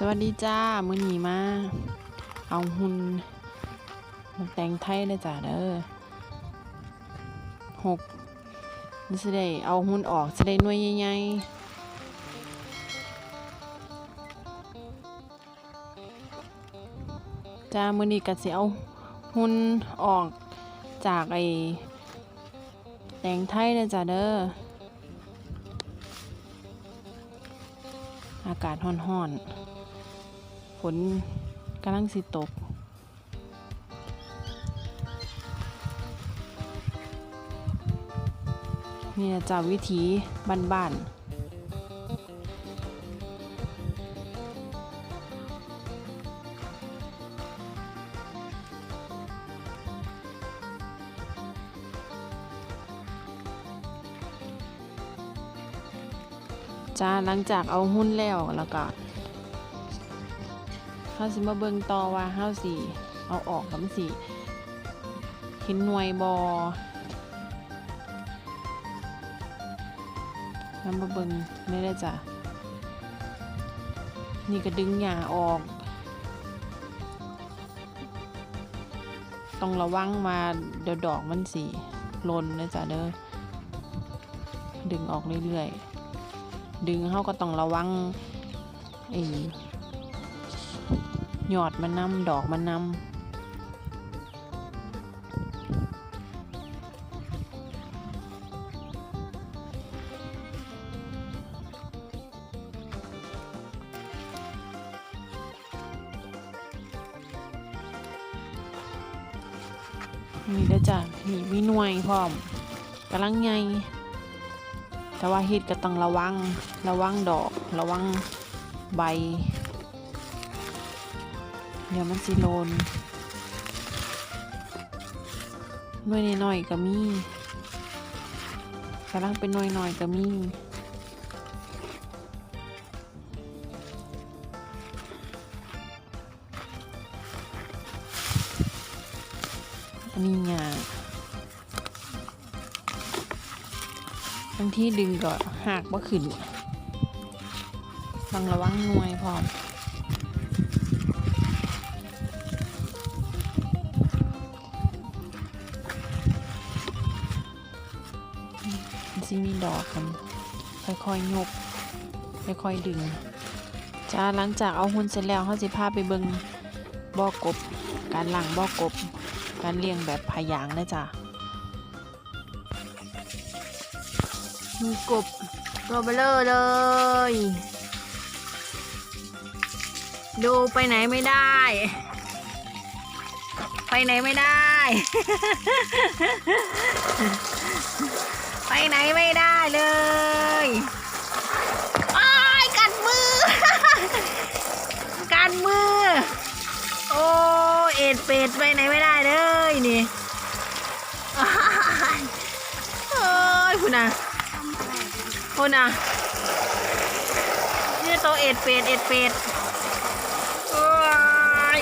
สวัสดีจ้า มื้อนี้มา เอาหุ่นมาแต่งไทยเลยจ้าเด้อหกนี่สิได้เอาหุ่นออกสิได้หน่วยใหญ่ๆจ้า มือนี้ก็สิเอาหุ่นออกจากไอ้แต่งไทยเลยจ้าเด้ออากาศร้อนๆ ฝนกำลังสิตก นี่นะวิถีบ้านๆจ้าหลังจากเอาหุ้นแล้วแล้วก็ เฮาสิมาเบิ่งต่อว่าเฮาสิเอาออกกับสิเห็นหน่วยบอแล้วมาเบิ่งไม่ได้จ้ะนี่ก็ดึงหญ้าออก ต้องระวังมาเดี๋ยวดอกมันสิหล่นนะจ๊ะเด้อ ดึงออกเรื่อยๆ ดึงเขาก็ต้องระวังไอ้ ยอดมันนำดอกมันนำนี่เด้อจ้ะนี่มีหน่วยพร้อมกำลังไงแต่ว่าเฮ็ดก็ต้องระวัง ระวังดอก ระวังใบ เดี๋ยวมันสิโลนหน่วยน้อยๆก็มีกำลังเป็นหน่วยน้อยก็มีอันนี้งาบางที่ดึงก็หักบ่ขึ้นต้องระวังหน่วยพร้อม ดอกกันค่อยๆยกค่อยๆดึงจ้าหลังจากเอาหุ่นเสร็จแล้วเขาสิพาไปเบิงบ่อกบ การล้างบ่อกบ การเลี้ยงแบบพายางนะจ้ะมีกบตัวเบลอเลย ดูไปไหนไม่ได้ ไปไหนไม่ได้ คุณน่ะ นี่ตัวเอ็ดเป็ดเอ็ดเป็ดโอ้ย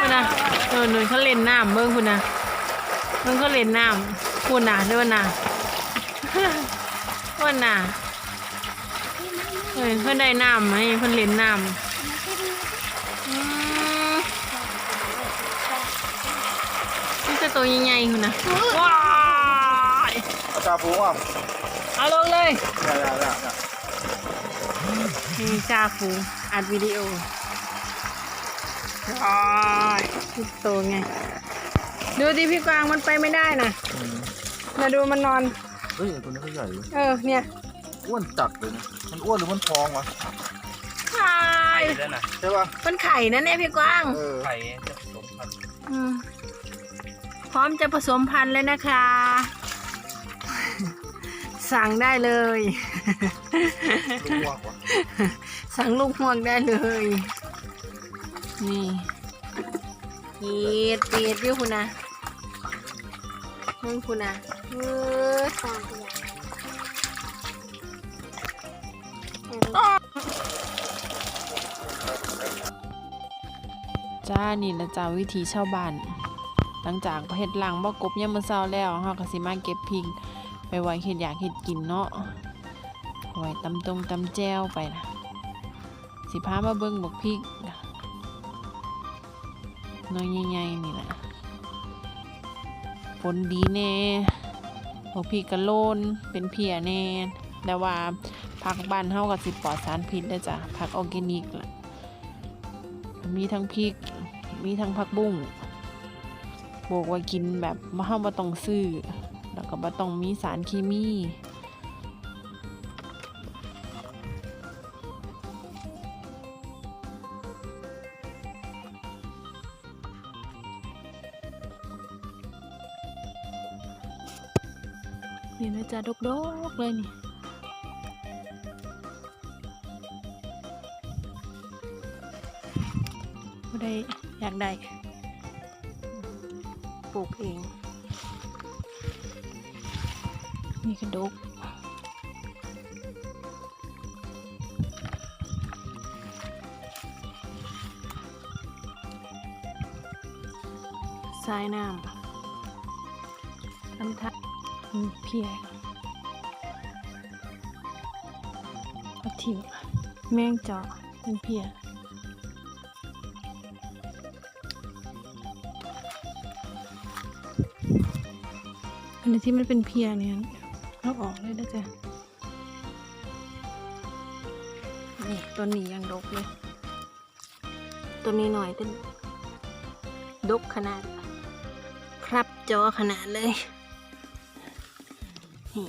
คุณน่ะเออหนูเขาเล่นน้ำเบิ่งคุณน่ะเบิ่งเขาเล่นน้ำคุณน่ะเด้วยน่ะคุณน่ะเฮ้ยเพื่อนได้น้ำไหมเพื่อนเล่นน้ำอืมนี่จะตัวใหญ่ๆคุณนะว้า ยอาจารย์ฟูอะเอาลงเลยเนี่ยเนี่ยเนี่ยเนี่ยนี่ชาฟูอัดวิดีโอว้ายนี่ตัวไง ดูดิพี่กวางมันไปไม่ได้นะมาดูมันนอน เฮ้ยตัวนี้เขาใหญ่เว้ยเออเนี่ยอ้วนจัดเลยนะมันอ้วนหรือมันพองวะใช่แล้วนะใช่ป่ะมันไข่นะเนี่ยพี่กวางเออไข่จะผสมพันธุ์อืมพร้อมจะผสมพันธุ์เลยนะคะ สั่งได้เลยลูกวกวะสั่งลูกห่วงได้เลย นี่เปียดเปียดวิวคุณนะมึงคุณนะเออตาเปียดจ้านี่ละจ้าวิธีชาวบ้าน หลังจากเฮ็ดหลังบ่กบยามมื้อเช้าแล้วเฮาก็สิมาเก็บพริก ไปไว้เฮ็ดอยากเฮ็ดกินเนาะไว้ตำตรงตำแจวไปนะสิพามาเบิ่งบักพริกน้อยใหญ่ๆนี่แหละผลดีแน่บักพริกกระโลนเป็นเพียแน่แต่ว่าผักบ้านเฮากับสิปลอดสารพิษนะจ๊ะผักออร์แกนิกล่ะมีทั้งพริก มีทั้งผักบุ้งบอกว่ากินแบบบ่เฮาบ่ต้องซื้อ แล้วก็บ่ต้องมีสารเคมีนี่นะจ๊ะดกๆเลยนี่บ่ได้อยากได้ปลูกเองีกระดกสายน้ำน้ำทักเพียเอาถิ่มแมงเจาะเป็นเพียอันนี้ที่มันเป็นเพียเนี่ย เอาออกเลยนะจ๊ะนี่ตัวนี้ยังดกเลย ตัวนี้หน่อยเป็นดกขนาด ครับจอขนาดเลย นี่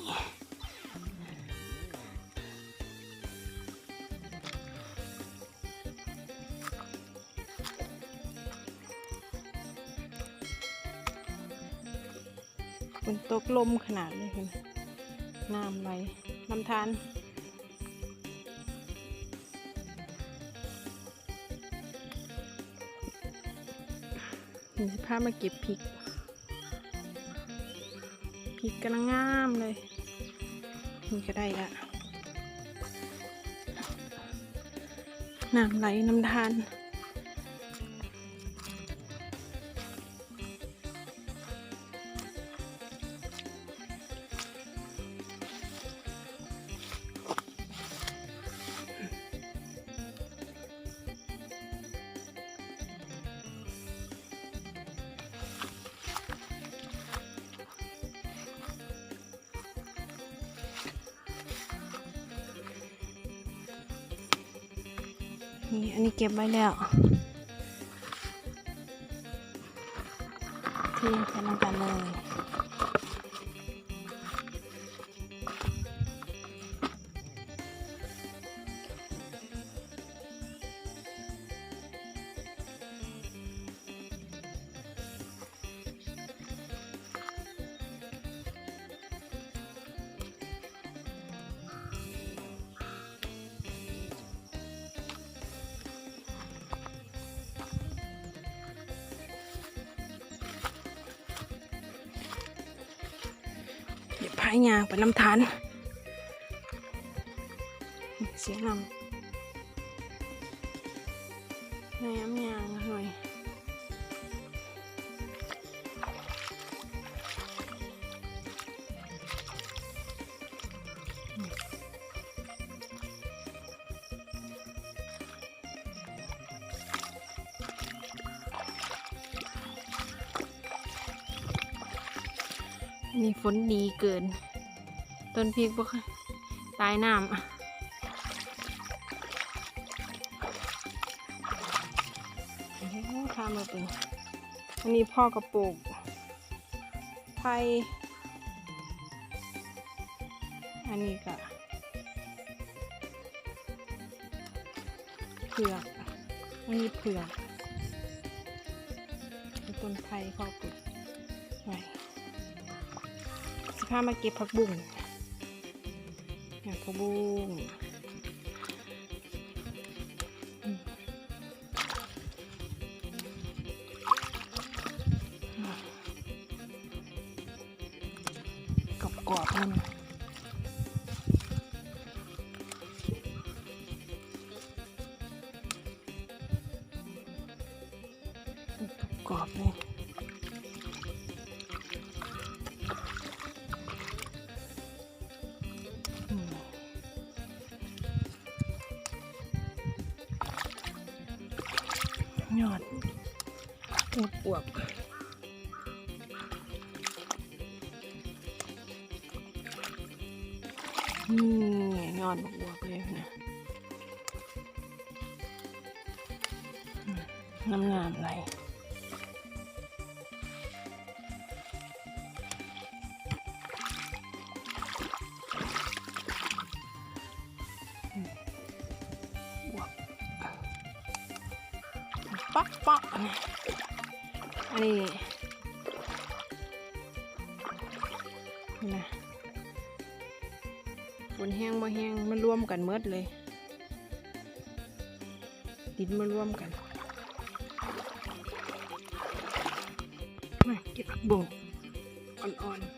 ฝนตกลมขนาดเลยคุณ น้ำไหลลำธารนี่สิพามาเก็บพริก พริกกำลังงามเลยนี่ก็ได้ละน้ำไหลน้ำทาน นี่อันนี้เก็บไว้แล้วที่เปน้ำกันเลยายยางไปลำธารเสียงลำ นนี้ฝนดีเกิน ต้นพริกบ่ตายน้ำทำมาเป็นอันนี้พ่อกระปลูกไผ่อันนี้ก็เผือกอันนี้เผือกต้นไผ่พ่อปลูกไว้ พามาเก็บผักบุ้งเนี่ยผักบุ้งกรอบกรอบๆมัน ยอดอวบอวบนี่ยอดบวบๆเลยนะอืมน้ำงามไหล นะฝนแห้งบ่แห้งมันรวมกันเมดเลย ดินมารวมกันมาเก็บผักบุ้งอ่อนๆ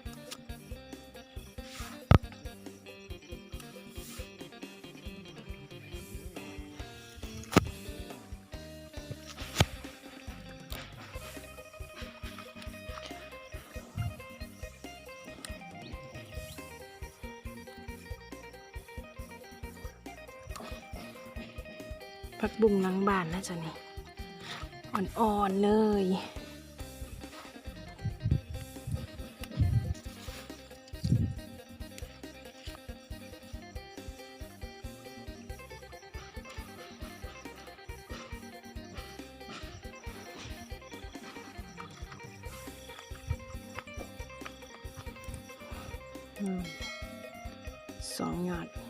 ผักบุ้งหลังบ้านนะจ๊ะนี่อ่อนๆเลยสองยอด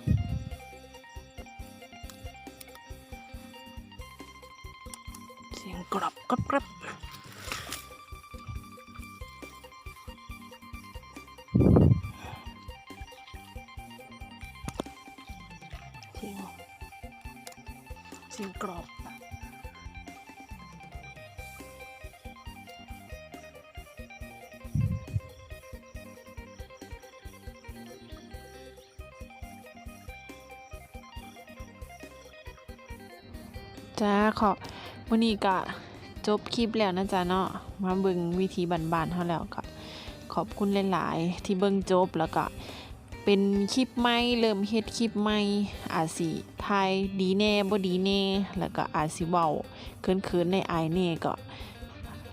เสียงเสียงกรอบจ้าขอวันนี้ก็จบคลิปแล้วนะจ๊ะเนาะมาบิ่งวิธีบานๆเฮาแล้วก็ ขอบคุณหลาย ๆ ที่เบิ่งจบแล้วก็เป็นคลิปใหม่เริ่มเฮ็ดคลิปใหม่อาจสิทายดีแน่บ่ดีแน่แล้วก็อาจสิเว้าเขินๆในอายแน่ก็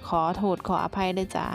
ขอโทษขออภัยด้วยจ้า